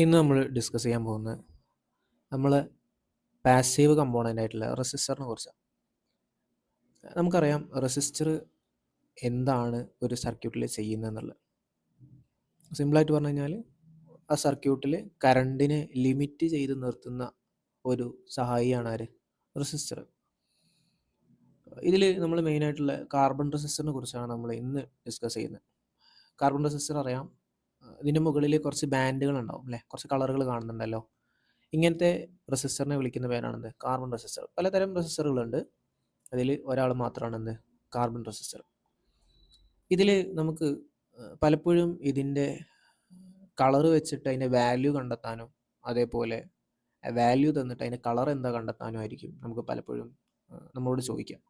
ഇന്ന് നമ്മൾ ഡിസ്കസ് ചെയ്യാൻ പോകുന്നത് നമ്മൾ പാസീവ് കമ്പോണന്റ് ആയിട്ടുള്ള റെസിസ്റ്ററിനെ കുറിച്ചാണ്. നമുക്കറിയാം റെസിസ്റ്റർ എന്താണ് ഒരു സർക്യൂട്ടിൽ ചെയ്യുന്നതെന്നുള്ളത് സിമ്പിളായിട്ട് പറഞ്ഞു കഴിഞ്ഞാൽ ആ സർക്യൂട്ടിൽ കറണ്ടിനെ ലിമിറ്റ് ചെയ്ത് നിർത്തുന്ന ഒരു സഹായിയാണ് ആര്? റെസിസ്റ്റർ ഇതിൽ നമ്മൾ മെയിനായിട്ടുള്ള കാർബൺ റെസിസ്റ്ററിനെ കുറിച്ചാണ് നമ്മൾ ഇന്ന് ഡിസ്കസ് ചെയ്യുന്നത്. കാർബൺ റെസിസ്റ്റർ അറിയാം ഇതിന്റെ മുകളിൽ കുറച്ച് ബാൻഡുകൾ ഉണ്ടാവും അല്ലേ? കുറച്ച് കളറുകൾ കാണുന്നുണ്ടല്ലോ. ഇങ്ങനത്തെ റെസിസ്റ്ററിനെ വിളിക്കുന്ന പേരാണെന്ത്? Carbon resistor. പലതരം റെസിസ്റ്ററുകളുണ്ട്. അതിൽ ഒരാൾ മാത്രമാണ് എന്ത് കാർബൺ റെസിസ്റ്റർ. ഇതിൽ നമുക്ക് പലപ്പോഴും ഇതിന്റെ കളർ വെച്ചിട്ട് അതിന്റെ വാല്യൂ കണ്ടെത്താനും അതേപോലെ വാല്യൂ തന്നിട്ട് അതിന്റെ കളർ എന്താ കണ്ടെത്താനും ആയിരിക്കും നമുക്ക് പലപ്പോഴും നമ്മളോട് ചോദിക്കാം.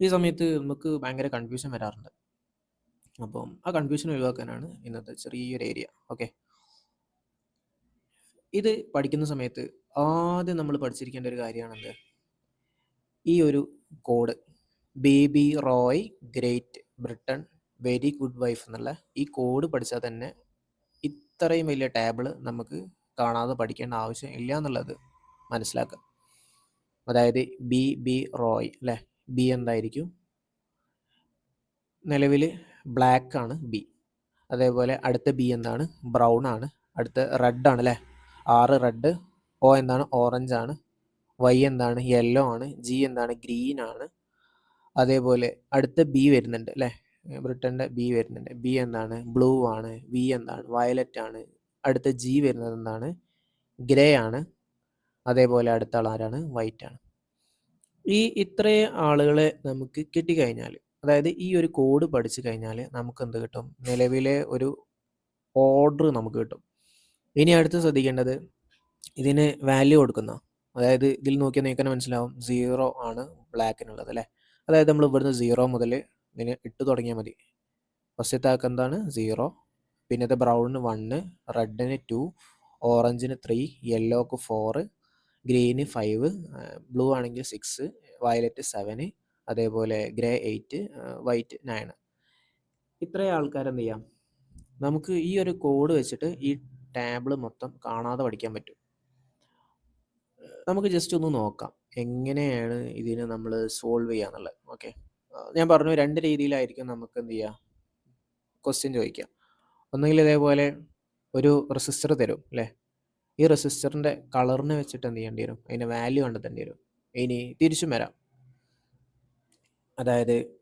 ഈ സമയത്ത് നമുക്ക് ഭയങ്കര കൺഫ്യൂഷൻ വരാറുണ്ട്. അപ്പം ആ കൺഫ്യൂഷൻ ഒഴിവാക്കാനാണ് ഇന്നത്തെ ചെറിയൊരു ഏരിയ ഓക്കെ ഇത് പഠിക്കുന്ന സമയത്ത് ആദ്യം നമ്മൾ പഠിച്ചിരിക്കേണ്ട ഒരു കാര്യമാണെന്ത്? ഈ ഒരു code baby Roy great Britain very good wife എന്നുള്ള ഈ കോഡ് പഠിച്ചാൽ തന്നെ ഇത്രയും വലിയ ടേബിൾ നമുക്ക് കാണാതെ പഠിക്കേണ്ട ആവശ്യം ഇല്ല എന്നുള്ളത് മനസ്സിലാക്കുക. അതായത് ബി ബി റോയ് അല്ലേ? ബി എന്തായിരിക്കും? നിലവിൽ ബ്ലാക്ക് ആണ് ബി അതേപോലെ അടുത്ത ബി എന്താണ്? ബ്രൗൺ ആണ്. അടുത്ത റെഡ് ആണ് അല്ലേ ആറ് റെഡ് ഒ എന്താണ്? ഓറഞ്ച് ആണ്. വൈ എന്താണ്? യെല്ലോ ആണ്. ജി എന്താണ്? ഗ്രീൻ ആണ്. അതേപോലെ അടുത്ത ബി വരുന്നുണ്ട് അല്ലേ ബ്രിട്ടന്റെ ബി വരുന്നുണ്ട്. ബി എന്താണ്? ബ്ലൂ ആണ്. വി എന്താണ്? വയലറ്റ് ആണ്. അടുത്ത ജി വരുന്നത് എന്താണ്? ഗ്രേ ആണ്. അതേപോലെ അടുത്ത ആൾ ആരാണ്? വൈറ്റ് ആണ്. ഈ ഇത്രയും ആളുകളെ നമുക്ക് കിട്ടിക്കഴിഞ്ഞാൽ അതായത് ഈ ഒരു കോഡ് പഠിച്ചു കഴിഞ്ഞാൽ നമുക്ക് എന്ത് കിട്ടും? നിലവിലെ ഒരു ഓർഡർ നമുക്ക് കിട്ടും. ഇനി അടുത്ത് ശ്രദ്ധിക്കേണ്ടത് ഇതിന് വാല്യൂ കൊടുക്കുന്ന അതായത് ഇതിൽ നോക്കിയാൽ നിങ്ങൾക്ക് മനസ്സിലാവും സീറോ ആണ് ബ്ലാക്കിനുള്ളത് അല്ലേ? അതായത് നമ്മൾ ഇവിടുന്ന് സീറോ മുതൽ ഇതിന് ഇട്ട് തുടങ്ങിയാൽ മതി. ഫസ്റ്റത്തെ ആക്ക് എന്താണ്? സീറോ പിന്നത്തെ ബ്രൗണിന് വണ്ണ് റെഡിന് ടു ഓറഞ്ചിന് ത്രീ യെല്ലോക്ക് ഫോറ് ഗ്രീന് ഫൈവ് ബ്ലൂ ആണെങ്കിൽ സിക്സ് വയലറ്റ് സെവന് അതേപോലെ ഗ്രേ എയ്റ്റ് വൈറ്റ് നയൻ ഇത്രയും ആൾക്കാരെന്ത് ചെയ്യാം? നമുക്ക് ഈ ഒരു കോഡ് വെച്ചിട്ട് ഈ ടാബിൾ മൊത്തം കാണാതെ പഠിക്കാൻ പറ്റും. നമുക്ക് ജസ്റ്റ് ഒന്ന് നോക്കാം. എങ്ങനെയാണ് ഇതിനെ നമ്മൾ സോൾവ് ചെയ്യാന്നുള്ളത് ഓക്കെ. ഞാൻ പറഞ്ഞു രണ്ട് രീതിയിലായിരിക്കും നമുക്ക് എന്ത് ചെയ്യുക ക്വസ്റ്റ്യൻ ചോദിക്കാം. ഒന്നുകിൽ ഇതേപോലെ ഒരു റെസിസ്റ്റർ തരും അല്ലേ? ഈ റെസിസ്റ്ററിന്റെ കളറിനെ വെച്ചിട്ട് എന്ത് ചെയ്യേണ്ടി വരും? അതിന്റെ വാല്യൂ കണ്ടെത്തേണ്ടി വരും. ഇനി തിരിച്ചും വരാം. അതായത്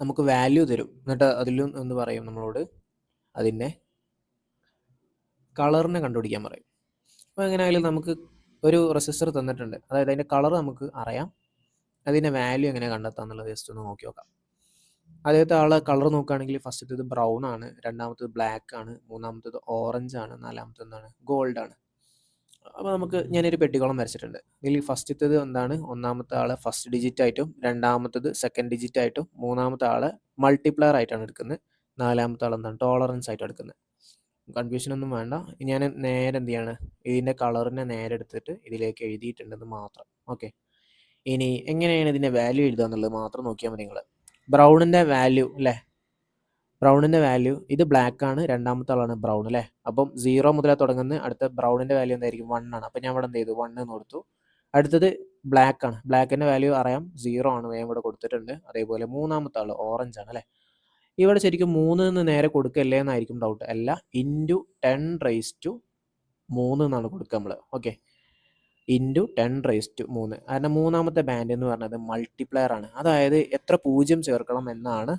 നമുക്ക് വാല്യൂ തരും. എന്നിട്ട് അതിലും എന്ന് പറയും നമ്മളോട് അതിന്റെ കളറിനെ കണ്ടുപിടിക്കാൻ പറയും. അപ്പോൾ എങ്ങനെയായാലും നമുക്ക് ഒരു റെസിസ്റ്റർ തന്നിട്ടുണ്ട്. അതായത് അതിന്റെ കളർ നമുക്ക് അറിയാം. അതിന്റെ വാല്യൂ എങ്ങനെ കണ്ടെത്താം എന്നുള്ളത് ജസ്റ്റ് ഒന്ന് നോക്കി നോക്കാം. ആദ്യത്തെ ആളെ കളർ നോക്കുകയാണെങ്കിൽ ഫസ്റ്റത്തേത് ബ്രൗൺ ആണ്. രണ്ടാമത്തേത് ബ്ലാക്ക് ആണ്. മൂന്നാമത്തേത് ഓറഞ്ച് ആണ്. നാലാമത്തേത് എന്താണ്? ഗോൾഡ് ആണ്. അപ്പോൾ നമുക്ക് ഞാനൊരു പെട്ടിക്കോളം വരച്ചിട്ടുണ്ട്. ഇതിൽ ഫസ്റ്റത്തേത് എന്താണ്? ഒന്നാമത്തെ ആളെ ഫസ്റ്റ് ഡിജിറ്റ് ആയിട്ടും രണ്ടാമത്തത് സെക്കൻഡ് ഡിജിറ്റ് ആയിട്ടും മൂന്നാമത്തെ ആളെ മൾട്ടിപ്ലയർ ആയിട്ടാണ് എടുക്കുന്നത്. നാലാമത്തെ ആൾ എന്താണ്? ടോളറൻസ് ആയിട്ട് എടുക്കുന്നത്. കൺഫ്യൂഷൻ ഒന്നും വേണ്ട. ഞാൻ നേരെ എന്ത് ചെയ്യാണ്? ഇതിന്റെ കളറിനെ നേരെ എടുത്തിട്ട് ഇതിലേക്ക് എഴുതിയിട്ടുണ്ടെന്ന് മാത്രം. ഓക്കെ ഇനി എങ്ങനെയാണ് ഇതിന്റെ വാല്യൂ എഴുതുക എന്നുള്ളത് മാത്രം നോക്കിയാൽ മതി നിങ്ങൾ ബ്രൗണിന്റെ വാല്യൂ അല്ലേ? ബ്രൗണിന്റെ വാല്യൂ ഇത് ബ്ലാക്ക് ആണ് രണ്ടാമത്തെ ആളാണ് ബ്രൗൺ അല്ലേ? അപ്പം സീറോ മുതലേ തുടങ്ങുന്ന അടുത്ത ബ്രൗണിന്റെ വാല്യൂ എന്തായിരിക്കും? വൺ ആണ്. അപ്പം ഞാൻ ഇവിടെ എന്ത് ചെയ്തു? വൺ എന്ന് കൊടുത്തു. അടുത്തത് ബ്ലാക്ക് ആണ്. ബ്ലാക്കിന്റെ വാല്യൂ അറിയാം സീറോ ആണ് വേഗം ഇവിടെ കൊടുത്തിട്ടുണ്ട്. അതേപോലെ മൂന്നാമത്തെ ആൾ ഓറഞ്ച് ആണ് അല്ലേ? ഇവിടെ ശരിക്കും മൂന്ന് നിന്ന് നേരെ കൊടുക്കല്ലേ എന്നായിരിക്കും ഡൗട്ട് അല്ല ഇന്റു ടെൻ റേസ് ടു മൂന്ന് എന്നാണ് കൊടുക്കുക നമ്മൾ okay into ten raise to മൂന്ന്. കാരണം മൂന്നാമത്തെ ബാൻഡ് എന്ന് പറഞ്ഞത് മൾട്ടിപ്ലയർ ആണ്. അതായത് എത്ര പൂജ്യം ചേർക്കണം എന്നാണ്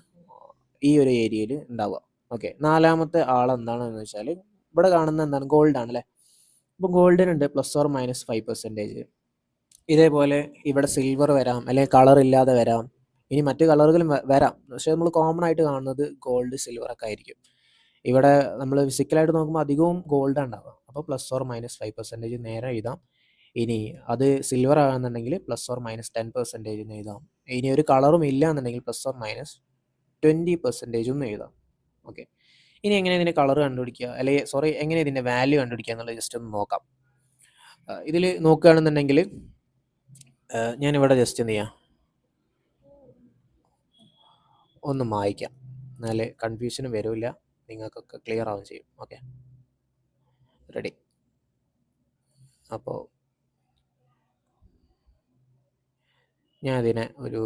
ഈ ഒരു ഏരിയയിൽ ഉണ്ടാവുക. ഓക്കെ നാലാമത്തെ ആൾ എന്താണെന്ന് വെച്ചാൽ ഇവിടെ കാണുന്ന എന്താണ്? ഗോൾഡ് ആണ് അല്ലേ അപ്പോൾ ഗോൾഡിനുണ്ട് plus or minus five percentage ഇതേപോലെ ഇവിടെ സിൽവർ വരാം അല്ലെങ്കിൽ കളർ ഇല്ലാതെ വരാം. ഇനി മറ്റു കളറുകളും വരാം. പക്ഷെ നമ്മൾ കോമൺ ആയിട്ട് കാണുന്നത് ഗോൾഡ് സിൽവർ ഒക്കെ ആയിരിക്കും. ഇവിടെ നമ്മൾ ഫിസിക്കലായിട്ട് നോക്കുമ്പോൾ അധികവും ഗോൾഡ് ഉണ്ടാവുക. അപ്പോൾ plus or minus five percentage നേരെ എഴുതാം. ഇനി അത് silver ആകുന്നുണ്ടെങ്കിൽ plus or minus ten percentage എഴുതാം. ഇനി ഒരു കളറും ഇല്ല എന്നുണ്ടെങ്കിൽ plus or minus twenty percentage എന്ന് എഴുതാം. ഓക്കെ ഇനി എങ്ങനെ ഇതിന്റെ കളർ കണ്ടുപിടിക്കുക? അല്ലെങ്കിൽ സോറി എങ്ങനെ ഇതിന്റെ വാല്യൂ കണ്ടുപിടിക്കുക എന്നുള്ളത് ജസ്റ്റ് ഒന്ന് നോക്കാം. ഇതിൽ നോക്കുകയാണെന്നുണ്ടെങ്കിൽ ഞാനിവിടെ ജസ്റ്റ് എന്ത് ചെയ്യാം? ഒന്ന് മായ്ക്കാം. എന്നാലേ കൺഫ്യൂഷനും വരില്ല. നിങ്ങൾക്കൊക്കെ ക്ലിയർ ആവുകയും ചെയ്യും. ഓക്കെ റെഡി അപ്പോൾ ഞാൻ അതിനെ ഒരു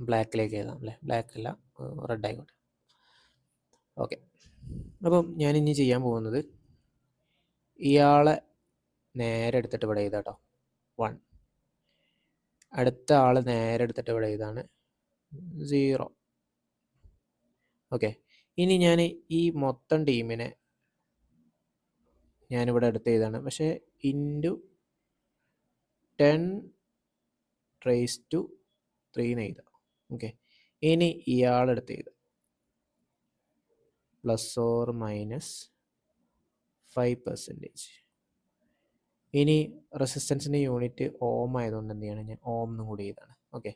ബ്ലാക്കിലേക്ക് എഴുതാം അല്ലേ? ബ്ലാക്ക് അല്ല റെഡ് ആയിക്കോട്ടെ ഓക്കെ. അപ്പം ഇനി ചെയ്യാൻ പോകുന്നത് ഇയാളെ നേരെ എടുത്തിട്ട് ഇവിടെ എഴുതാം കേട്ടോ. വൺ. അടുത്ത ആൾ നേരെ എടുത്തിട്ട് ഇവിടെ എഴുതാണ് സീറോ. ഓക്കെ. ഇനി ഞാൻ ഈ മൊത്തം ടീമിനെ ഞാനിവിടെ എടുത്ത് എഴുതാണ്. പക്ഷേ ഇന്റു ടെൻ റേസ് ടു ത്രീന്ന് എഴുതാം. ഓക്കെ ഇനി ഇയാളെടുത്ത് ചെയ്ത് plus or minus five percentage ഇനി റെസിസ്റ്റൻസിന്റെ യൂണിറ്റ് ഓം ആയതുകൊണ്ട് എന്ത് ചെയ്യണം? ഞാൻ ഓം എന്നും കൂടി ചെയ്താണ് ഓക്കെ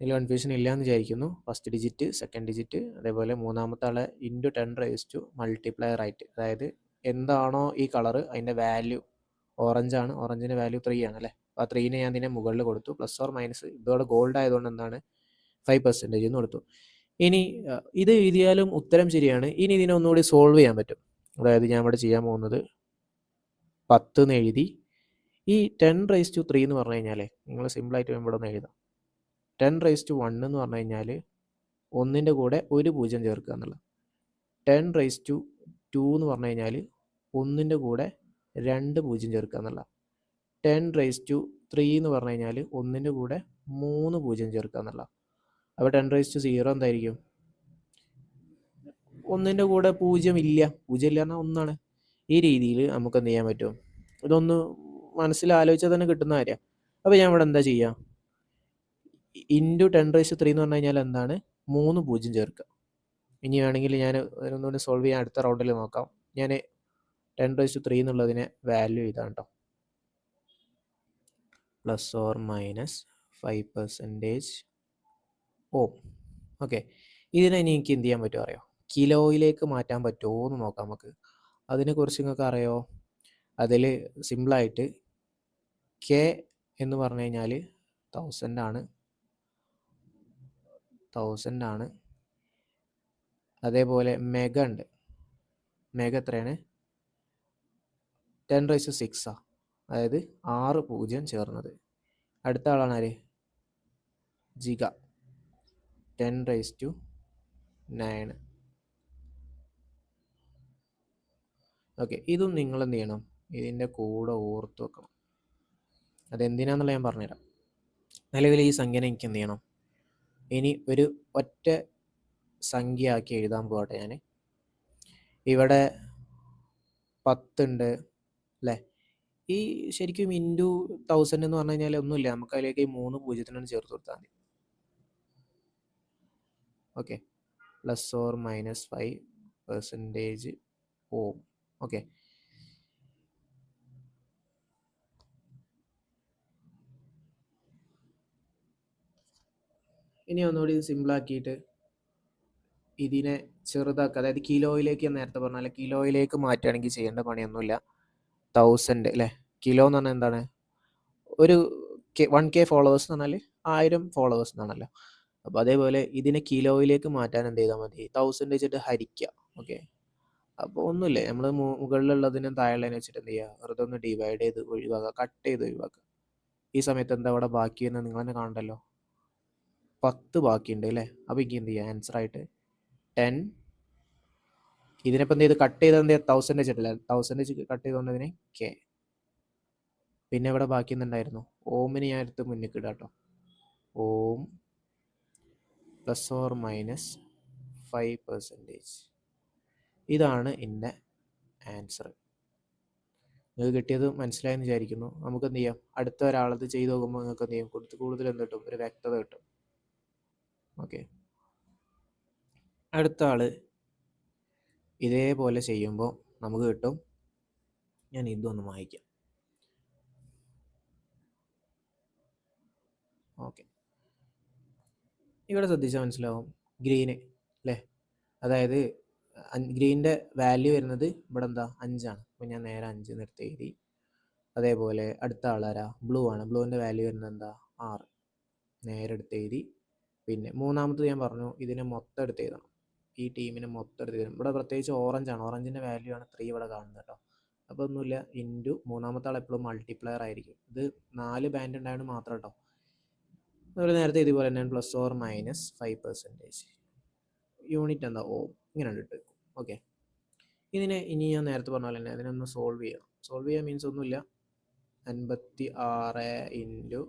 ഇതിൽ കൺഫ്യൂഷൻ ഇല്ല എന്ന് വിചാരിക്കുന്നു. ഫസ്റ്റ് ഡിജിറ്റ് സെക്കൻഡ് ഡിജിറ്റ് അതേപോലെ മൂന്നാമത്തെ ആളെ into ten raise to multiplier ആയിട്ട് അതായത് എന്താണോ ഈ കളർ അതിന്റെ വാല്യൂ ഓറഞ്ച് ആണ്. ഓറഞ്ചിന്റെ വാല്യൂ ത്രീ ആണ് അല്ലേ? അപ്പോൾ ആ ത്രീനെ ഞാൻ ഇതിനെ മുകളിൽ കൊടുത്തു. പ്ലസ് ഓർ മൈനസ് ഇതോടെ ഗോൾഡ് ആയതുകൊണ്ട് എന്താണ്? ഫൈവ് പെർസെന്റേജ് എന്ന് കൊടുത്തു. ഇനി ഇത് എഴുതിയാലും ഉത്തരം ശരിയാണ്. ഇനി ഇതിനെ ഒന്നുകൂടി സോൾവ് ചെയ്യാൻ പറ്റും. അതായത് ഞാൻ ഇവിടെ ചെയ്യാൻ പോകുന്നത് പത്ത് എന്ന് എഴുതി. ഈ ടെൻ റൈസ് ടു ത്രീ എന്ന് പറഞ്ഞു കഴിഞ്ഞാൽ നിങ്ങൾ സിമ്പിളായിട്ട് ഇവിടെ ഒന്ന് എഴുതാം ടെൻ റൈസ് ടു വൺ എന്ന് പറഞ്ഞു കഴിഞ്ഞാൽ ഒന്നിന്റെ കൂടെ ഒരു പൂജ്യം ചേർക്കുക എന്നുള്ളത്. ടെൻ റൈസ് ടു ടു എന്ന് പറഞ്ഞു കഴിഞ്ഞാൽ ഒന്നിന്റെ കൂടെ രണ്ട് പൂജ്യം ചേർക്കുക എന്നുള്ള ടെൻ റൈസ് ടു ത്രീ എന്ന് പറഞ്ഞു കഴിഞ്ഞാൽ ഒന്നിന്റെ കൂടെ മൂന്ന് പൂജ്യം ചേർക്കുക എന്നുള്ള അപ്പോൾ ടെൻ റൈസ് ടു സീറോ എന്തായിരിക്കും? ഒന്നിന്റെ കൂടെ പൂജ്യം ഇല്ല. പൂജ്യം ഇല്ല എന്നാൽ ഒന്നാണ്. ഈ രീതിയിൽ നമുക്ക് എന്ത് ചെയ്യാൻ പറ്റും? ഇതൊന്ന് മനസ്സിൽ ആലോചിച്ചാൽ തന്നെ കിട്ടുന്ന കാര്യം. അപ്പോൾ ഞാൻ ഇവിടെ എന്താ ചെയ്യുക ഇന്റു ടെൻ റൈസ് ത്രീ എന്ന് പറഞ്ഞു കഴിഞ്ഞാൽ എന്താണ്? മൂന്ന് പൂജ്യം ചേർക്കുക ഇനി വേണമെങ്കിൽ ഞാൻ ഒന്നുകൂടി സോൾവ് ചെയ്യാൻ അടുത്ത റൗണ്ടിൽ നോക്കാം. ഞാൻ ടെൻ റൈസ് ത്രീ എന്നുള്ളതിനെ വാല്യൂ ഇതാണ് കേട്ടോ plus or minus five percentage oh okay. ഇതിനെ ഇനി എനിക്ക് എന്ത് ചെയ്യാൻ പറ്റുമോ അറിയോ? കിലോയിലേക്ക് മാറ്റാൻ പറ്റുമോ എന്ന് നോക്കാം നമുക്ക്. അതിനെക്കുറിച്ച് നിങ്ങൾക്ക് അറിയോ? അതിൽ സിമ്പിളായിട്ട് കെ എന്ന് പറഞ്ഞു കഴിഞ്ഞാൽ തൗസൻഡ് ആണ്. തൗസൻഡ് ആണ്. അതേപോലെ മെഗ ഉണ്ട്. മെഗ എത്രയാണ്? ടെൻ റൈസ് സിക്സാ അതായത് ആറ് പൂജ്യം ചേർന്നത്. അടുത്ത ആളാണ് ആര്? Giga ten raise to nine okay ഇതും നിങ്ങൾ എന്ത് ചെയ്യണം? ഇതിന്റെ കൂടെ ഓർത്ത് വെക്കണം. അതെന്തിനാന്നുള്ള ഞാൻ പറഞ്ഞുതരാം. നിലവിൽ ഈ സംഖ്യ എനിക്ക് എന്ത് ചെയ്യണം? ഇനി ഒരു ഒറ്റ സംഖ്യ ആക്കി എഴുതാൻ പോകട്ടെ ഞാൻ. ഇവിടെ പത്തുണ്ട് അല്ലേ? ഈ ശരിക്കും ഇന്റു തൗസൻഡ് എന്ന് പറഞ്ഞു കഴിഞ്ഞാൽ ഒന്നുമില്ല. നമുക്ക് അതിലേക്ക് ഈ മൂന്ന് പൂജ്യത്തിനാണ് ചേർത്ത് കൊടുത്താൽ മതി. Okay. Plus or minus five percentage ohm. Okay. ഇനി ഒന്നുകൂടി ഇത് സിമ്പിളാക്കിയിട്ട് ഇതിനെ ചെറുതാക്കുക. അതായത് കിലോയിലേക്ക് നേരത്തെ പറഞ്ഞ കിലോയിലേക്ക് മാറ്റുകയാണെങ്കിൽ ചെയ്യേണ്ട പണിയൊന്നുമില്ല. തൗസൻഡ് അല്ലേ കിലോ എന്ന് പറഞ്ഞാൽ എന്താണ്? ഒരു വൺ കെ ഫോളോവേഴ്സ് എന്ന് പറഞ്ഞാൽ ആയിരം ഫോളോവേഴ്സ് എന്നാണല്ലോ അപ്പോൾ അതേപോലെ ഇതിനെ കിലോയിലേക്ക് മാറ്റാൻ എന്ത് ചെയ്താൽ മതി? തൗസൻഡ് വെച്ചിട്ട് ഹരിക്കുക ഓക്കെ അപ്പോൾ ഒന്നുമില്ല? നമ്മൾ മുകളിലുള്ളതിനും താഴെയുള്ളതിനെ വെച്ചിട്ട് എന്ത് ചെയ്യുക വെറുതെ ഒന്ന് ഡിവൈഡ് ചെയ്ത് ഒഴിവാക്കുക. കട്ട് ചെയ്ത് ഒഴിവാക്കുക. ഈ സമയത്ത് എന്താ അവിടെ ബാക്കി എന്ന് നിങ്ങൾ തന്നെ കാണണ്ടല്ലോ. പത്ത് ബാക്കിയുണ്ട് അല്ലേ? അപ്പോൾ എനിക്ക് എന്ത് ചെയ്യുക ആൻസർ ആയിട്ട് ടെൻ ഇതിനിപ്പോൾ എന്ത് ചെയ്ത്? കട്ട് ചെയ്ത് എന്ത് ചെയ്യുക തൗസൻഡ് വെച്ചിട്ടില്ല? തൗസൻഡ് വെച്ച് കട്ട് ചെയ്തുകൊണ്ടതിന് കെ പിന്നെ ഇവിടെ ബാക്കി എന്തുണ്ടായിരുന്നു ഓമിന് ഞാൻ എടുത്ത് മുന്നിൽ കേട്ടോ ohm plus or minus five percentage ഇതാണ് എന്റെ ആൻസർ നിങ്ങൾക്ക് കിട്ടിയത് മനസ്സിലായെന്ന് വിചാരിക്കുന്നു. നമുക്ക് എന്ത് ചെയ്യാം? അടുത്ത ഒരാളത് ചെയ്ത് നോക്കുമ്പോൾ നിങ്ങൾക്ക് എന്ത് ചെയ്യും? കൊടുത്ത് കൂടുതൽ എന്ത് കിട്ടും? ഒരു വ്യക്തത കിട്ടും. ഓക്കെ അടുത്ത ആൾ ഇതേപോലെ ചെയ്യുമ്പോൾ നമുക്ക് കിട്ടും. ഞാൻ ഇതൊന്ന് വായിക്കാം. ഓക്കെ ഇവിടെ ശ്രദ്ധിച്ചാൽ മനസ്സിലാവും. ഗ്രീന് അല്ലേ അതായത് ഗ്രീനിന്റെ വാല്യൂ വരുന്നത് ഇവിടെ എന്താ അഞ്ചാണ്. അപ്പോൾ ഞാൻ നേരെ അഞ്ച് നിർത്തി എഴുതി. അതേപോലെ അടുത്ത ആളാരാ ബ്ലൂ ആണ്. ബ്ലൂവിന്റെ വാല്യൂ വരുന്നത് എന്താ? ആറ്. നേരെ എടുത്ത് എഴുതി. പിന്നെ മൂന്നാമത് ഞാൻ പറഞ്ഞു ഇതിനെ മൊത്തം എടുത്ത് എഴുതണം. ഈ ടീമിനെ മൊത്തം എടുത്ത് എഴുതണം. ഇവിടെ പ്രത്യേകിച്ച് ഓറഞ്ച് ആണ്. ഓറഞ്ചിന്റെ വാല്യൂ ആണ് ത്രീ ഇവിടെ കാണുന്നത് കേട്ടോ. അപ്പോൾ ഒന്നുമില്ല. ഇന്റു മൂന്നാമത്തെ ആൾ എപ്പോഴും മൾട്ടിപ്ലയർ ആയിരിക്കും. ഇത് നാല് ബാൻഡ് ഉണ്ടായതുകൊണ്ട് മാത്രം കേട്ടോ. അതുപോലെ നേരത്തെ ഇതുപോലെ തന്നെ plus or minus five percentage unit എന്താ? ഓ ഇങ്ങനെ ഇട്ട് ഓക്കെ ഇതിനെ ഇനി ഞാൻ നേരത്തെ പറഞ്ഞ പോലെ തന്നെ അതിനൊന്ന് സോൾവ് ചെയ്യാം. സോൾവ് ചെയ്യാൻ മീൻസ് ഒന്നുമില്ല. അൻപത്തി ആറ് ഇന്റു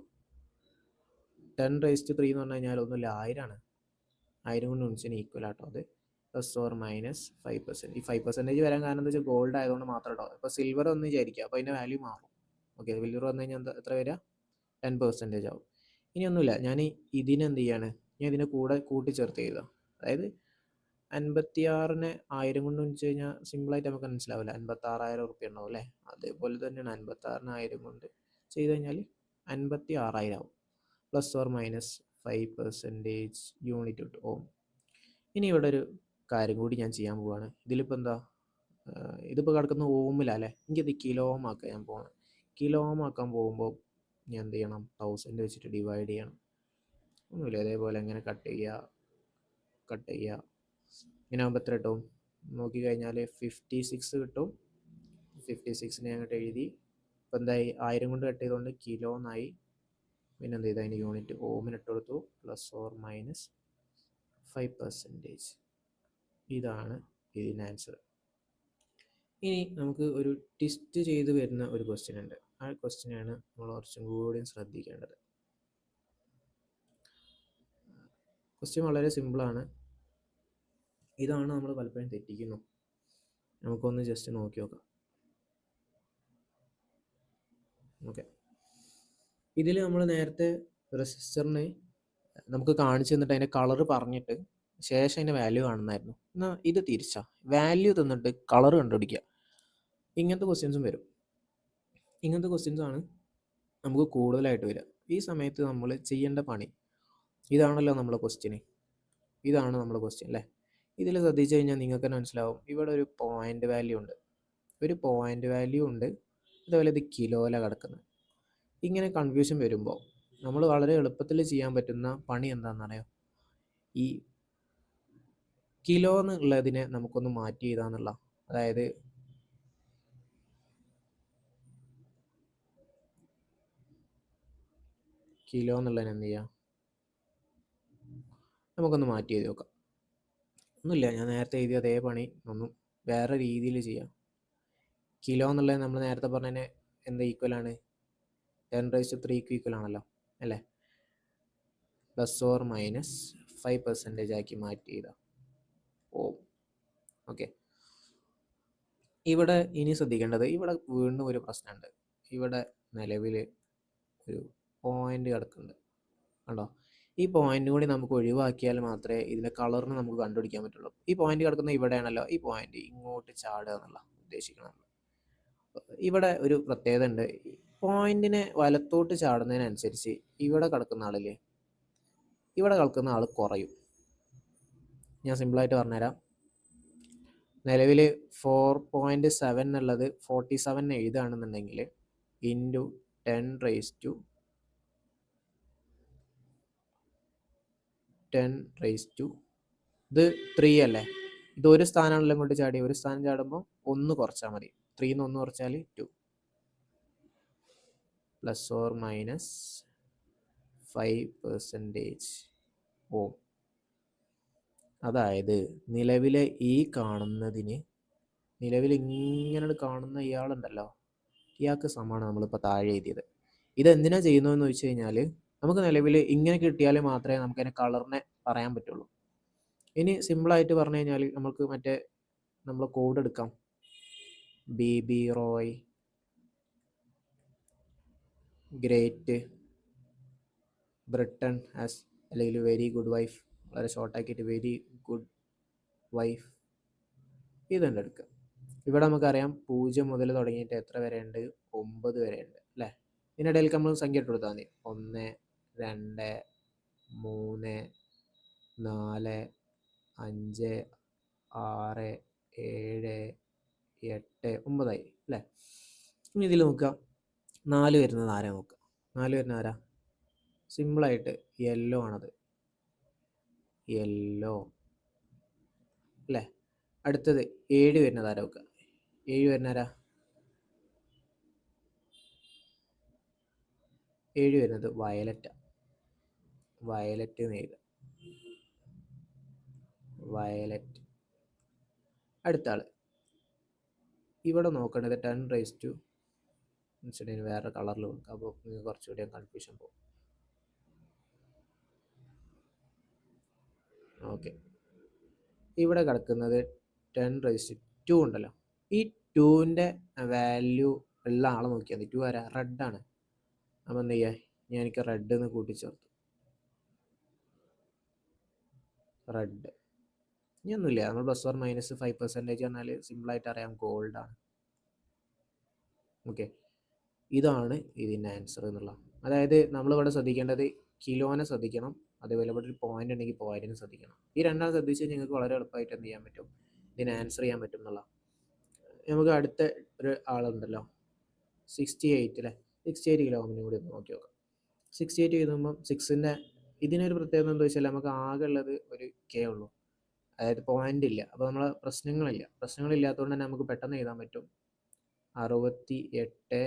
ടെൻ റേസ്റ്റ് ത്രീ എന്ന് പറഞ്ഞു കഴിഞ്ഞാൽ ഒന്നുമില്ല ആയിരമാണ് ആയിരം കൊണ്ട് ഗുണിച്ചതിന് ഈക്വൽ ആട്ടോ അത്. Plus or minus five percent ഈ ഫൈവ് പെർസെന്റേജ് വരാൻ കാരണം എന്താ വെച്ചാൽ ഗോൾഡ് ആയതുകൊണ്ട് മാത്രം കേട്ടോ ഇപ്പോൾ സിൽവർ ഒന്ന് വിചാരിക്കുക അപ്പോൾ അതിന്റെ വാല്യൂ മാറും. ഓക്കെ സിൽവർ വന്നു കഴിഞ്ഞാൽ എന്താ എത്ര വരിക ടെൻ പെർസെന്റേജ് ആവും. ഇനി ഒന്നുമില്ല ഞാൻ ഇതിനെന്ത് ചെയ്യാണ് ഞാൻ ഇതിനെ കൂടെ കൂട്ടിച്ചേർത്ത് ചെയ്താൽ അതായത് അൻപത്തിയാറിനെ ആയിരം കൊണ്ട് വെച്ച് കഴിഞ്ഞാൽ സിമ്പിളായിട്ട് നമുക്ക് മനസ്സിലാവില്ല അൻപത്തി ആറായിരം ഉറുപ്പ്യ ഉണ്ടാവും അല്ലേ? അതേപോലെ തന്നെയാണ് അൻപത്താറിന് ആയിരം കൊണ്ട് ചെയ്ത് കഴിഞ്ഞാൽ അൻപത്തി ആറായിരം ആവും plus or minus five percentage unit ഇട്ട്. ഓം. ഇനി ഇവിടെ ഒരു കാര്യം കൂടി ഞാൻ ചെയ്യാൻ പോവാണ്. ഇതിലിപ്പോൾ എന്താ? ഇതിപ്പോൾ കിടക്കുന്ന ഓമിലല്ലേ എനിക്കത് കിലോ ഓം ആക്കാൻ ഞാൻ പോകണം കിലോ ഓം ആക്കാൻ പോകുമ്പോൾ ഞാൻ എന്ത് ചെയ്യണം തൗസൻഡ് വെച്ചിട്ട് ഡിവൈഡ് ചെയ്യണം. ഒന്നുമില്ല അതേപോലെ എങ്ങനെ കട്ട് ചെയ്യുക കട്ട് ചെയ്യുക ഇങ്ങനെ ആകുമ്പോൾ എത്ര കിട്ടും? നോക്കിക്കഴിഞ്ഞാൽ ഫിഫ്റ്റി സിക്സ് കിട്ടും. ഫിഫ്റ്റി സിക്സിനെ അങ്ങോട്ട് എഴുതി ഇപ്പം എന്തായി? ആയിരം കൊണ്ട് കട്ട് ചെയ്തുകൊണ്ട് കിലോ എന്നായി പിന്നെ എന്ത് ചെയ്തു അതിന്റെ യൂണിറ്റ് ഓമിന് ഇട്ട് കൊടുത്തു. Plus or minus five percentage ഇതാണ് ഇതിന്റെ ആൻസർ ഇനി നമുക്ക് ഒരു ടിസ്റ്റ് ചെയ്ത് വരുന്ന ഒരു ക്വസ്റ്റ്യൻ ഉണ്ട്. ആ ക്വസ്റ്റ്യനാണ് നമ്മൾ കുറച്ചും കൂടി ശ്രദ്ധിക്കേണ്ടത്. ക്വസ്റ്റ്യൻ വളരെ സിമ്പിളാണ് ഇതാണ് നമ്മൾ പലപ്പോഴും തെറ്റിക്കുന്നു. നമുക്കൊന്ന് ജസ്റ്റ് നോക്കി നോക്കാം. ഓക്കെ ഇതിൽ നമ്മൾ നേരത്തെ റെസിസ്റ്ററിനെ നമുക്ക് കാണിച്ചു തന്നിട്ട് അതിന്റെ കളർ പറഞ്ഞിട്ട് ശേഷം അതിന്റെ വാല്യൂ കാണുന്നായിരുന്നു എന്നാൽ ഇത് തിരിച്ചാ. വാല്യൂ തന്നിട്ട് കളർ കണ്ടുപിടിക്കുക. ഇങ്ങനത്തെ ക്വസ്റ്റ്യൻസും വരും. ഇങ്ങനത്തെ ക്വസ്റ്റ്യൻസ് ആണ് നമുക്ക് കൂടുതലായിട്ട് വരിക. ഈ സമയത്ത് നമ്മൾ ചെയ്യേണ്ട പണി ഇതാണല്ലോ നമ്മളെ ക്വസ്റ്റ്യന് ഇതാണ് നമ്മളെ ക്വസ്റ്റ്യൻ അല്ലേ ഇതിൽ ശ്രദ്ധിച്ചു കഴിഞ്ഞാൽ നിങ്ങൾക്ക് തന്നെ മനസ്സിലാവും. ഇവിടെ ഒരു പോയിന്റ് വാല്യൂ ഉണ്ട്. ഒരു പോയിന്റ് വാല്യൂ ഉണ്ട്. അതുപോലെ ഇത് കിലോല കിടക്കുന്നത്. ഇങ്ങനെ കൺഫ്യൂഷൻ വരുമ്പോൾ നമ്മൾ വളരെ എളുപ്പത്തിൽ ചെയ്യാൻ പറ്റുന്ന പണി എന്താണെന്നറിയോ? ഈ കിലോ എന്നുള്ളതിനെ നമുക്കൊന്ന് മാറ്റി ചെയ്താന്നുള്ള അതായത് കിലോ എന്നുള്ളതിന് എന്ത് ചെയ്യാം? നമുക്കൊന്ന് മാറ്റി എഴുതി നോക്കാം ഒന്നുമില്ല ഞാൻ നേരത്തെ എഴുതിയ അതേ പണി ഒന്നും വേറെ രീതിയിൽ ചെയ്യാം. കിലോ എന്നുള്ളത് നമ്മൾ നേരത്തെ പറഞ്ഞതിന് എന്താ ഈക്വൽ ആണ്? ടെൻ റൈസ് ടു ത്രീക്ക് ഈക്വൽ ആണല്ലോ അല്ലേ? Plus or minus five percentage ആക്കി മാറ്റി ചെയ്താൽ ഓ ഓക്കെ. ഇവിടെ ഇനി ശ്രദ്ധിക്കേണ്ടത് ഇവിടെ വീണ്ടും ഒരു പ്രശ്നമുണ്ട്. ഇവിടെ നിലവിൽ ഒരു പോയിന്റ് കിടക്കുന്നുണ്ട്. കണ്ടോ? ഈ പോയിന്റ് കൂടി നമുക്ക് ഒഴിവാക്കിയാൽ മാത്രമേ ഇതിന്റെ കളറിന് നമുക്ക് കണ്ടുപിടിക്കാൻ പറ്റുള്ളൂ. ഈ പോയിന്റ് കിടക്കുന്ന ഇവിടെയാണല്ലോ. ഈ പോയിന്റ് ഇങ്ങോട്ട് ചാടുക എന്നുള്ള ഉദ്ദേശിക്കണം ഇവിടെ ഒരു പ്രത്യേകത ഉണ്ട്. പോയിന്റിനെ വലത്തോട്ട് ചാടുന്നതിനനുസരിച്ച് ഇവിടെ കിടക്കുന്ന ആളില്ലേ? ഇവിടെ കിടക്കുന്ന ആൾ കുറയും. ഞാൻ സിമ്പിളായിട്ട് പറഞ്ഞുതരാം. നിലവിൽ ഫോർ പോയിന്റ് സെവൻ എന്നുള്ളത് forty seven എഴുതുകയാണെന്നുണ്ടെങ്കിൽ into ten raise to ten raise to ഇത് ത്രീ അല്ലേ? ഇത് ഒരു സ്ഥാനമാണല്ലോ ഇങ്ങോട്ട് ചാടി ഒരു സ്ഥാനം ചാടുമ്പോൾ ഒന്ന് കുറച്ചാൽ മതി. ത്രീന്ന് ഒന്ന് കുറച്ചാൽ two plus or minus five percentage ohm. അതായത് നിലവിലെ ഈ കാണുന്നതിന് നിലവിൽ ഇങ്ങനെ കാണുന്ന ഇയാളുണ്ടല്ലോ. ഇയാൾക്ക് സമാണ് നമ്മളിപ്പോൾ താഴെ എഴുതിയത്. ഇതെന്തിനാ ചെയ്യുന്നതെന്ന് വെച്ച് കഴിഞ്ഞാൽ നമുക്ക് നിലവിൽ ഇങ്ങനെ കിട്ടിയാൽ മാത്രമേ നമുക്ക് അതിനെ കളറിനെ പറയാൻ പറ്റുള്ളൂ. ഇനി സിമ്പിളായിട്ട് പറഞ്ഞു കഴിഞ്ഞാൽ നമുക്ക് മറ്റേ നമ്മൾ കോഡ് എടുക്കാം. B B Roy great Britain as അല്ലെങ്കിൽ വെരി ഗുഡ് വൈഫ് വളരെ ഷോർട്ടാക്കിയിട്ട് വെരി ഗുഡ് വൈഫ് ഇതുണ്ട് എടുക്കുക. ഇവിടെ നമുക്കറിയാം പൂജ്യം മുതൽ തുടങ്ങിയിട്ട് എത്ര വരെയുണ്ട്? ഒമ്പത് വരെയുണ്ട് അല്ലേ? ഇതിനിടയിൽ നമ്മൾ സംഖ്യ ഇട്ട് കൊടുത്താൽ മതി. ഒന്ന് രണ്ട് മൂന്ന് നാല് അഞ്ച് ആറ് ഏഴ് എട്ട് ഒമ്പതായി അല്ലേ? ഇനി ഇതിൽ നോക്കുക. നാല് വരുന്നത് ആരാ നോക്കുക? നാല് വരുന്ന ആരാ? സിമ്പിളായിട്ട് യെല്ലോ ആണത്. യെല്ലോ അല്ലേ? അടുത്തത് ഏഴ് വരുന്നത് ആരാ നോക്കുക? ഏഴ് വരുന്ന ആരാ? ഏഴ് വരുന്നത് വയലറ്റാ. വയലറ്റ് എന്ന് എഴുതാം വയലറ്റ്. അടുത്ത ആൾ ഇവിടെ നോക്കേണ്ടത് ടെൻ റൈസ് ടു ഇൻസിഡന്റ് വേറെ കളറിൽ കൊടുക്കുക അപ്പോൾ നിങ്ങൾക്ക് കുറച്ചുകൂടി കൺഫ്യൂഷൻ പോകും ഓക്കെ ഇവിടെ കിടക്കുന്നത് ടെൻ റൈസ് ടു ഉണ്ടല്ലോ. ഈ ടുവിന്റെ വാല്യൂ ഉള്ള ആളെ നോക്കിയാൽ മതി. ടു ആരാ? റെഡാണ് അപ്പം എന്ത് ചെയ്യുക ഞാൻ എനിക്ക് റെഡ് എന്ന് കൂട്ടിച്ചേർത്തു. റെഡ് ഇനി ഒന്നുമില്ല. നമ്മൾ plus or minus five percentage പറഞ്ഞാൽ സിമ്പിളായിട്ട് അറിയാം ഗോൾഡ് ആണ്. ഓക്കെ ഇതാണ് ഇതിന്റെ ആൻസർ എന്നുള്ള അതായത് നമ്മളിവിടെ ശ്രദ്ധിക്കേണ്ടത് കിലോനെ ശ്രദ്ധിക്കണം. അതേപോലെ ഇവിടെ ഒരു പോയിന്റ് ഉണ്ടെങ്കിൽ പോയിന്റിന് ശ്രദ്ധിക്കണം. ഈ രണ്ടാം ശ്രദ്ധിച്ച് നിങ്ങൾക്ക് വളരെ എളുപ്പമായിട്ട് എന്ത് ചെയ്യാൻ പറ്റും? ഇതിന് ആൻസർ ചെയ്യാൻ പറ്റും എന്നുള്ള. നമുക്ക് അടുത്ത ഒരു ആളുണ്ടല്ലോ. സിക്സ്റ്റി എയ്റ്റ് അല്ലേ സിക്സ്റ്റി എയ്റ്റ് കിലോമീറ്റർ കൂടി ഒന്ന് നോക്കി നോക്കാം. സിക്സ്റ്റി എയ്റ്റ് എഴുതുമ്പം സിക്സിന്റെ ഇതിനൊരു പ്രത്യേകത എന്താ വെച്ചാൽ നമുക്ക് ആകെ ഉള്ളത് ഒരു കെ ഉള്ളൂ. അതായത് പോയിന്റ് ഇല്ല. അപ്പോൾ നമ്മൾ പ്രശ്നങ്ങളില്ല. പ്രശ്നങ്ങളില്ലാത്തതുകൊണ്ട് തന്നെ നമുക്ക് പെട്ടെന്ന് എഴുതാൻ പറ്റും. അറുപത്തി എട്ട്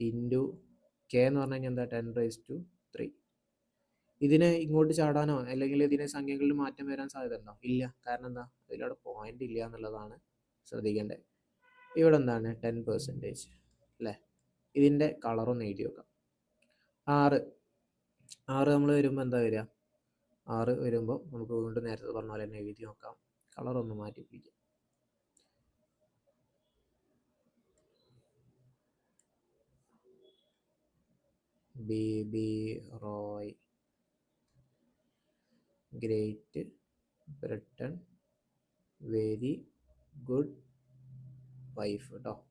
ഇന്റു കെ എന്ന് പറഞ്ഞു കഴിഞ്ഞാൽ എന്താ? ടെൻ റൈസ് ടു ത്രീ ഇതിനെ ഇങ്ങോട്ട് ചാടാനോ അല്ലെങ്കിൽ ഇതിനെ സംഖ്യകളിൽ മാറ്റം വരാൻ സാധ്യത ഉണ്ടോ? ഇല്ല. കാരണം എന്താ? ഇതിലവിടെ പോയിന്റ് ഇല്ല എന്നുള്ളതാണ് ശ്രദ്ധിക്കേണ്ടത്. ഇവിടെ എന്താണ്? ടെൻ പെർസെന്റേജ് അല്ലേ? ഇതിന്റെ കളറൊന്ന് എഴുതി വെക്കാം. ആറ്. ആറ് നമ്മൾ വരുമ്പോൾ എന്താ വരിക? ആറ് വരുമ്പോൾ നമുക്ക് വീണ്ടും നേരത്തെ പറഞ്ഞ പോലെ തന്നെ എഴുതി നോക്കാം. കളറൊന്ന് മാറ്റി പിടിക്കാം. B B Roy great Britain very good wife കേട്ടോ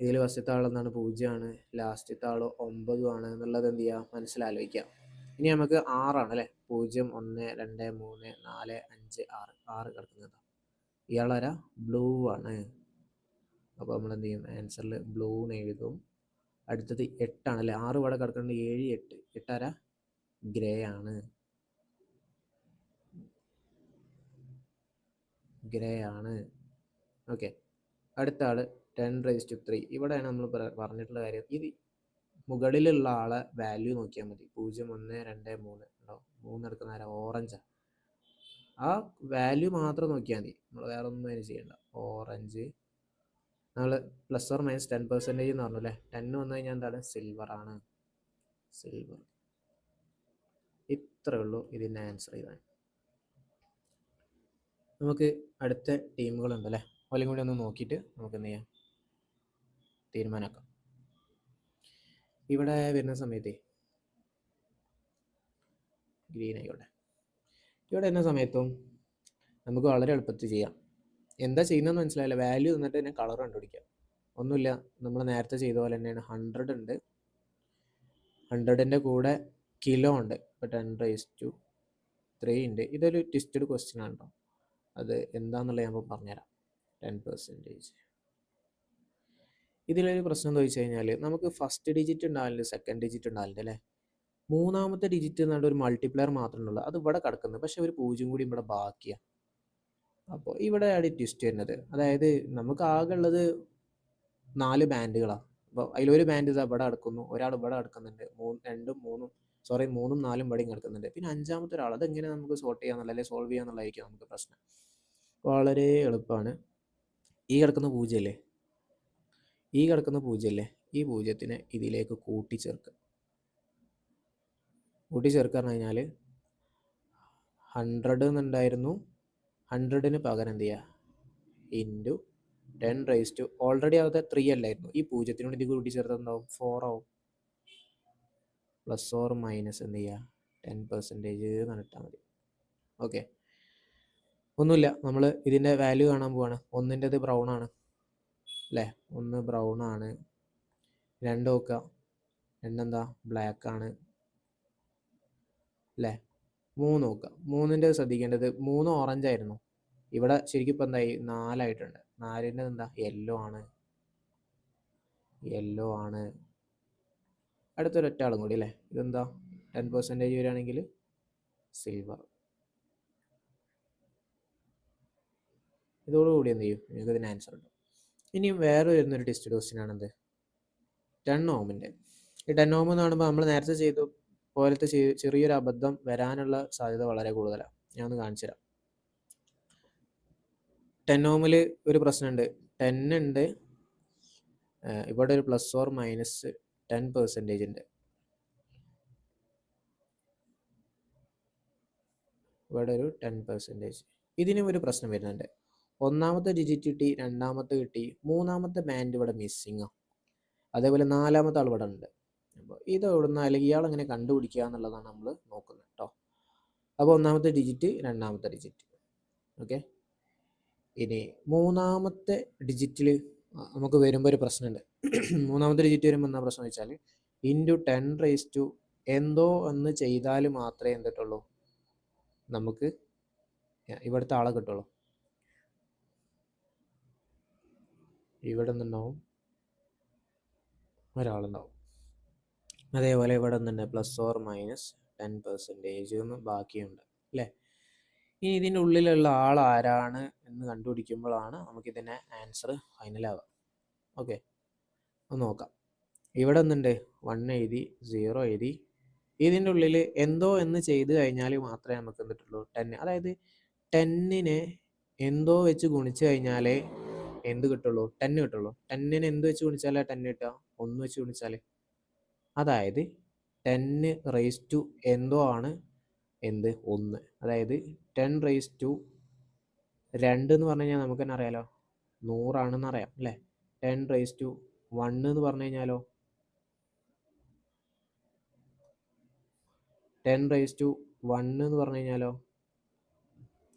ഇതിൽ ഫസ്റ്റത്തെ ആൾ എന്താണ് പൂജ്യമാണ്. ലാസ്റ്റത്തെ ആൾ ഒമ്പതും ആണ് എന്നുള്ളത് എന്ത് ചെയ്യുക മനസ്സിലാലോചിക്കാം. ഇനി നമുക്ക് ആറാണ് അല്ലേ? പൂജ്യം ഒന്ന് രണ്ട് മൂന്ന് നാല് അഞ്ച് ആറ്. ആറ് കിടക്കുന്നത് ഇയാളാരാ? ബ്ലൂ ആണ് അപ്പോൾ നമ്മൾ എന്ത് ചെയ്യും? ആൻസറിൽ ബ്ലൂ എന്ന് എഴുതും. അടുത്തത് എട്ടാണ് അല്ലേ? ആറ് ഇവിടെ കിടക്കുന്നത് ഏഴ് എട്ട്. എട്ടാരാ? ഗ്രേ ആണ് ഗ്രേ ആണ് ഓക്കെ. അടുത്ത ആൾ ടെൻ റൈസ് ടു ത്രീ ഇവിടെയാണ് നമ്മൾ പറഞ്ഞിട്ടുള്ള കാര്യം. ഇത് മുകളിലുള്ള ആളെ വാല്യൂ നോക്കിയാൽ മതി. പൂജ്യം ഒന്ന് രണ്ട് മൂന്ന്. ഉണ്ടോ മൂന്ന് എടുക്കുന്ന ആരാ? ഓറഞ്ചാണ് ആ. വാല്യൂ മാത്രം നോക്കിയാൽ മതി. നമ്മൾ വേറെ ഒന്നും അതിന് ചെയ്യണ്ട. ഓറഞ്ച് നമ്മൾ plus or minus ten percentage എന്ന് പറഞ്ഞു അല്ലേ ടെൻ വന്നു കഴിഞ്ഞാൽ എന്താണ്? സിൽവർ ആണ്. സിൽവർ ഇത്രേ ഉള്ളൂ ഇതിന്റെ ആൻസർ ഇതാണ്. നമുക്ക് അടുത്ത ടീമുകളുണ്ട് അല്ലേ കൂടി ഒന്ന് നോക്കിയിട്ട് നമുക്ക് എന്ത് ചെയ്യാം? തീരുമാനമാക്കാം. ഇവിടെ വരുന്ന സമയത്ത് ഗ്രീൻ ആയിക്കോട്ടെ. ഇവിടെ വരുന്ന സമയത്തും നമുക്ക് വളരെ എളുപ്പത്തിൽ ചെയ്യാം. എന്താ ചെയ്യുന്നതെന്ന് മനസ്സിലായില്ല. വാല്യൂ തന്നിട്ട് തന്നെ കളർ കണ്ടുപിടിക്കാം. ഒന്നുമില്ല. നമ്മൾ നേരത്തെ ചെയ്ത പോലെ തന്നെയാണ്. ഹൺഡ്രഡ് ഉണ്ട്. ഹൺഡ്രഡിന്റെ കൂടെ കിലോ ഉണ്ട്. ഇപ്പോൾ ടെൻ റൈസ് ടു ത്രീ ഉണ്ട്. ഇതൊരു ട്വിസ്റ്റഡ് ക്വസ്റ്റ്യൻ ആണ് കേട്ടോ അത് എന്താണെന്നുള്ളത് ഞാൻ പറഞ്ഞുതരാം. ടെൻ പെർസെന്റേജ് ഇതിലൊരു പ്രശ്നം എന്താ വെച്ച് കഴിഞ്ഞാൽ നമുക്ക് ഫസ്റ്റ് ഡിജിറ്റ് ഉണ്ടാവില്ല സെക്കൻഡ് ഡിജിറ്റ് ഉണ്ടാവില്ല അല്ലേ? മൂന്നാമത്തെ ഡിജിറ്റ് എന്നുള്ള ഒരു മൾട്ടിപ്ലയർ മാത്രമേ ഉള്ളൂ. അത് ഇവിടെ കിടക്കുന്നത്. പക്ഷെ ഒരു പൂജ്യം കൂടി ഇവിടെ ബാക്കിയാണ് അപ്പോൾ ഇവിടെയാണ് ട്വിസ്റ്റ് വരുന്നത്. അതായത് നമുക്ക് ആകെ ഉള്ളത് നാല് ബാൻഡുകളാണ് അപ്പോൾ അതിലൊരു ബാൻഡ് ഇത് ഇവിടെ കിടക്കുന്നു ഒരാൾ ഇവിടെ കിടക്കുന്നുണ്ട് മൂന്ന് രണ്ടും മൂന്നും സോറി മൂന്നും നാലും ഇവിടെയും കിടക്കുന്നുണ്ട്. പിന്നെ അഞ്ചാമത്തെ ഒരാൾ അതെങ്ങനെ നമുക്ക് സോർട്ട് ചെയ്യാന്നുള്ള അല്ലെങ്കിൽ സോൾവ് ചെയ്യാന്നുള്ളതായിരിക്കും നമുക്ക് പ്രശ്നം. വളരെ എളുപ്പമാണ് ഈ കിടക്കുന്ന പൂജ്യമല്ലേ? ഈ കിടക്കുന്ന പൂജ്യമല്ലേ ഈ പൂജ്യത്തിനെ ഇതിലേക്ക് കൂട്ടിച്ചേർക്കുക കൂട്ടിച്ചേർക്കുക എന്ന് കഴിഞ്ഞാൽ ഹൺഡ്രഡ് എന്നുണ്ടായിരുന്നു ഹൺഡ്രഡിന് പകരം എന്ത് ചെയ്യുക into ten raise to already അവിടെ ത്രീ അല്ലായിരുന്നു. ഈ പൂജ്യത്തിനോട് ഇത് കൂട്ടിച്ചേർത്ത് എന്താവും? ഫോർ ആവും. പ്ലസ് ഓർ മൈനസ് എന്ത് ചെയ്യുക ടെൻ പെർസെന്റേജ് എന്നിട്ടാൽ മതി. ഓക്കെ ഒന്നുമില്ല. നമ്മൾ ഇതിന്റെ വാല്യൂ കാണാൻ പോവാണ്. ഒന്നിന്റെത് ബ്രൗൺ ആണ്. അല്ലേ ഒന്ന് ബ്രൗൺ ആണ്. രണ്ട് നോക്കുക രണ്ടെന്താ? ബ്ലാക്ക് ആണ്. അല്ലേ മൂന്ന് നോക്കുക മൂന്നിന്റെ ശ്രദ്ധിക്കേണ്ടത് മൂന്ന് ഓറഞ്ച് ആയിരുന്നു. ഇവിടെ ശരിക്കും ഇപ്പം എന്തായി? നാലായിട്ടുണ്ട്. നാലിന്റെ എന്താ? യെല്ലോ ആണ്. യെല്ലോ ആണ്. അടുത്തൊരൊറ്റ ആളും കൂടി അല്ലേ ഇതെന്താ? ടെൻ പെർസെന്റേജ് വരികയാണെങ്കിൽ സിൽവർ ഇതോടുകൂടി എന്ത് ചെയ്യും? നിങ്ങൾക്ക് ഇതിന് ആൻസർ ഉണ്ട് ഇനിയും വേറെ വരുന്നൊരു ടെസ്റ്റ് ടെൻ ഓമിന്റെ ഈ ടെൻ എന്ന് പറയുമ്പോൾ നമ്മൾ നേരത്തെ ചെയ്തു പോലത്തെ ചെറിയൊരു അബദ്ധം വരാനുള്ള സാധ്യത വളരെ കൂടുതലാണ് ഞാനൊന്ന് കാണിച്ചു തരാം. ടെന്നോമിൽ ഒരു പ്രശ്നമുണ്ട് ടെൻ ഉണ്ട് ഇവിടെ ഒരു plus or minus ten percentage ഉണ്ട് ഇവിടെ ഒരു ടെൻ പെർസെന്റേജ് ഇതിനും ഒരു പ്രശ്നം വരുന്നുണ്ട്. ഒന്നാമത്തെ ഡിജിറ്റ് കിട്ടി രണ്ടാമത്തെ കിട്ടി മൂന്നാമത്തെ ബാൻഡ് ഇവിടെ മിസ്സിങ് അതേപോലെ നാലാമത്തെ ആൾ ഇവിടെ ഉണ്ട്. അപ്പോൾ ഇത് ഇവിടുന്ന് അല്ലെങ്കിൽ ഇയാൾ എങ്ങനെ കണ്ടുപിടിക്കുക എന്നുള്ളതാണ് നമ്മൾ നോക്കുന്നത് കേട്ടോ അപ്പോൾ ഒന്നാമത്തെ ഡിജിറ്റ് രണ്ടാമത്തെ ഡിജിറ്റ് ഓക്കെ ഇനി മൂന്നാമത്തെ ഡിജിറ്റിൽ നമുക്ക് വരുമ്പോൾ ഒരു പ്രശ്നമുണ്ട് മൂന്നാമത്തെ ഡിജിറ്റ് വരുമ്പോൾ എന്താ പ്രശ്നം വെച്ചാൽ ഇന്റു ടെൻ റേസ് ടു എന്തോ എന്ന് ചെയ്താൽ മാത്രമേ എന്തിട്ടുള്ളൂ? നമുക്ക് ഇവിടുത്തെ ആളെ കിട്ടുള്ളൂ. ഇവിടെ നിന്നുണ്ടാവും ഒരാളുണ്ടാവും. അതേപോലെ ഇവിടെ നിന്നുണ്ട് plus or minus ten percentage എന്ന് ബാക്കിയുണ്ട് അല്ലേ? ഇനി ഇതിന്റെ ഉള്ളിലുള്ള ആൾ ആരാണ് എന്ന് കണ്ടുപിടിക്കുമ്പോഴാണ് നമുക്കിതിന്റെ ആൻസർ ഫൈനലാവുക ഓക്കെ ഒന്ന് നോക്കാം. ഇവിടെ നിന്നുണ്ട് വൺ എഴുതി സീറോ എഴുതി. ഇതിന്റെ ഉള്ളിൽ എന്തോ എന്ന് ചെയ്ത് കഴിഞ്ഞാൽ മാത്രമേ നമുക്ക് എന്തിട്ടുള്ളൂ? ടെൻ അതായത് ടെന്നിനെ എന്തോ വെച്ച് ഗുണിച്ച് കഴിഞ്ഞാലേ എന്ത് കിട്ടുള്ളൂ. ടെൻ കിട്ടുള്ളൂ. ടെന്നിന് എന്ത് വെച്ച് ഗുണിച്ചാലേ ടെൻ കിട്ടുക? ഒന്ന് വെച്ച് ഗുണിച്ചാലേ. അതായത് ടെന്ന് റേസ് ടു എന്തോ ആണ്? എന്ത്? ഒന്ന്. അതായത് ടെൻ റേസ് ടു രണ്ട് എന്ന് പറഞ്ഞു കഴിഞ്ഞാൽ നമുക്ക് തന്നെ അറിയാലോ? നൂറാണെന്ന് അറിയാം അല്ലേ? ടെൻ റേസ് ടു വൺ എന്ന് പറഞ്ഞു കഴിഞ്ഞാലോ? ടെൻ റേസ് ടു വൺ എന്ന് പറഞ്ഞു കഴിഞ്ഞാലോ?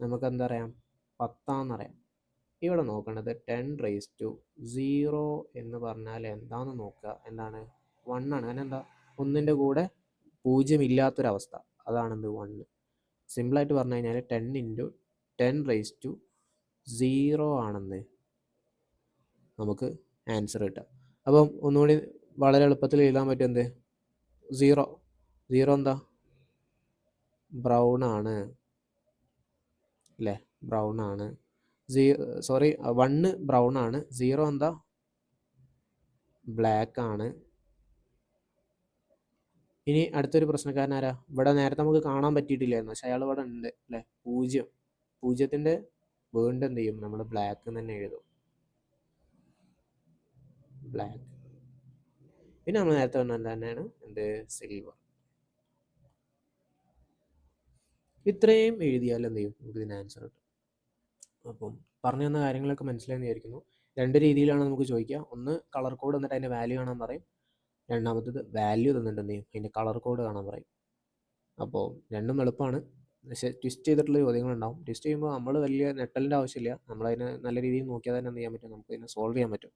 നമുക്ക് എന്താ അറിയാം പത്താന്നറിയാം ഇവിടെ നോക്കേണ്ടത് ടെൻ റേസ് ടു സീറോ എന്ന് പറഞ്ഞാൽ എന്താണെന്ന് നോക്കുക? എന്താണ്? വൺ ആണ്. കാരണം എന്താ ഒന്നിന്റെ കൂടെ പൂജ്യം ഇല്ലാത്തൊരവസ്ഥ അതാണെന്ത് വണ്ണ് സിമ്പിളായിട്ട് പറഞ്ഞു കഴിഞ്ഞാൽ ten into ten raise to zero ആണെന്ന് നമുക്ക് ആൻസർ കിട്ടുക. അപ്പം ഒന്നുകൂടി വളരെ എളുപ്പത്തിൽ എഴുതാൻ പറ്റും എന്ത്? സീറോ. സീറോ എന്താ? ബ്രൗൺ ആണ്. അല്ലേ? ബ്രൗൺ ആണ്. സോറി വണ്ണ് ബ്രൗൺ ആണ്. സീറോ എന്താ? ബ്ലാക്ക് ആണ്. ഇനി അടുത്തൊരു പ്രശ്നക്കാരൻ ആരാ ഇവിടെ നേരത്തെ നമുക്ക് കാണാൻ പറ്റിയിട്ടില്ലായിരുന്നു. പക്ഷെ അയാൾ ഇവിടെ ഉണ്ട് അല്ലെ? പൂജ്യം. പൂജ്യത്തിന്റെ വീണ്ടും എന്ത് ചെയ്യും? നമ്മൾ ബ്ലാക്ക് തന്നെ എഴുതും. ബ്ലാക്ക്. പിന്നെ നമ്മൾ നേരത്തെ പറഞ്ഞത് തന്നെയാണ്? എന്ത്? സിൽവർ ഇത്രയും എഴുതിയാൽ എന്ത് ചെയ്യും? നമുക്ക് ഇതിന് ആൻസർ കിട്ടും. അപ്പം പറഞ്ഞു തന്ന കാര്യങ്ങളൊക്കെ മനസ്സിലായെന്ന് വിചാരിക്കുന്നു. രണ്ട് രീതിയിലാണ് നമുക്ക് ചോദിക്കുക ഒന്ന് കളർ കോഡ് എന്നിട്ട് അതിന്റെ വാല്യൂ കാണാൻ പറയും. രണ്ടാമത്തത് വാല്യൂ തന്നിട്ടുണ്ട് എന്ത് ചെയ്യും? അതിന്റെ കളർ കോഡ് കാണാൻ പറയും. അപ്പോൾ രണ്ടും എളുപ്പമാണ്. പക്ഷേ ട്വിസ്റ്റ് ചെയ്തിട്ടുള്ള ചോദ്യങ്ങളുണ്ടാവും. ട്വിസ്റ്റ് ചെയ്യുമ്പോൾ നമ്മൾ വലിയ നെട്ടലിന്റെ ആവശ്യമില്ല. നമ്മളതിനെ നല്ല രീതിയിൽ നോക്കിയാൽ തന്നെ എന്ത് ചെയ്യാൻ പറ്റും? നമുക്ക് ഇതിനെ സോൾവ് ചെയ്യാൻ പറ്റും.